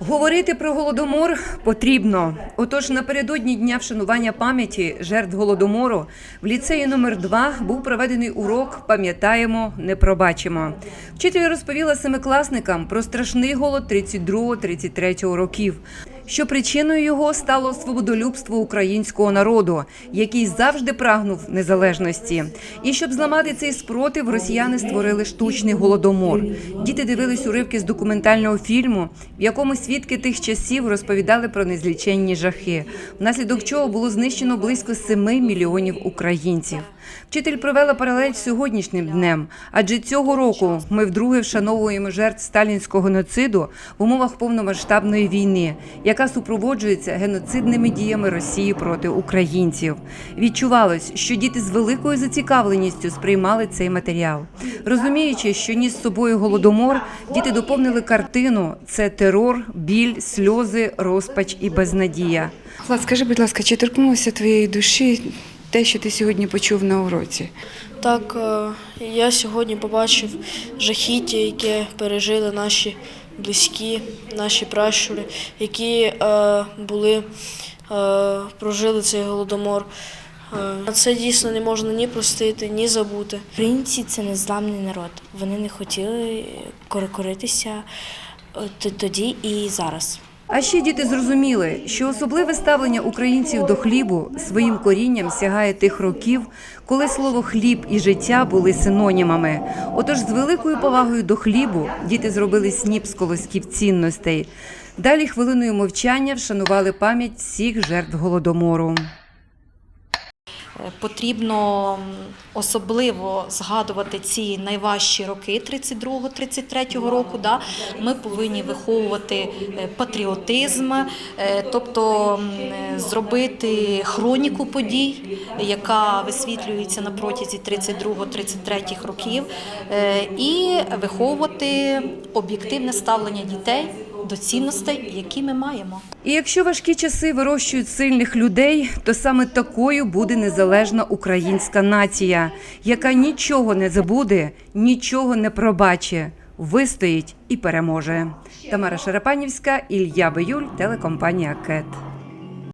Говорити про голодомор потрібно. Отож, напередодні дня вшанування пам'яті жертв голодомору в ліцеї номер 2 був проведений урок Пам'ятаємо, не пробачимо. Вчитель розповіла семикласникам про страшний голод 32-33 років. Що причиною його стало свободолюбство українського народу, який завжди прагнув незалежності. І щоб зламати цей спротив, росіяни створили штучний голодомор. Діти дивились уривки з документального фільму, в якому свідки тих часів розповідали про незліченні жахи, внаслідок чого було знищено близько 7 мільйонів українців. Вчитель провела паралель з сьогоднішнім днем, адже цього року ми вдруге вшановуємо жертв сталінського геноциду в умовах повномасштабної війни, яка супроводжується геноцидними діями Росії проти українців. Відчувалось, що діти з великою зацікавленістю сприймали цей матеріал. Розуміючи, що ніс з собою голодомор, діти доповнили картину: це терор, біль, сльози, розпач і безнадія. Влад, скажи, будь ласка, чи торкнулося твоєї душі те, що ти сьогодні почув на уроці? Так, е, я сьогодні побачив жахіття, яке пережили наші близькі, наші пращури, які е, були, е, прожили цей голодомор. Це дійсно не можна ні простити, ні забути. Українці це незламний народ. Вони не хотіли коритися тоді і зараз. А ще діти зрозуміли, що особливе ставлення українців до хлібу своїм корінням сягає тих років, коли слово хліб і життя були синонімами. Отож, з великою повагою до хлібу діти зробили сніп з колосків цінностей. Далі хвилиною мовчання вшанували пам'ять всіх жертв голодомору. Потрібно особливо згадувати ці найважчі роки 32-33 року. Да? Ми повинні виховувати е, патріотизм, е, тобто е, зробити хроніку подій, яка висвітлюється на протязі 32-33 років, і виховувати об'єктивне ставлення дітей до цінностей, які ми маємо. І якщо важкі часи вирощують сильних людей, то саме такою буде незалежна українська нація, яка нічого не забуде, нічого не пробачить, вистоїть і переможе. Тамара Шарапанівська, Ілля Биюль, телекомпанія КЕТ.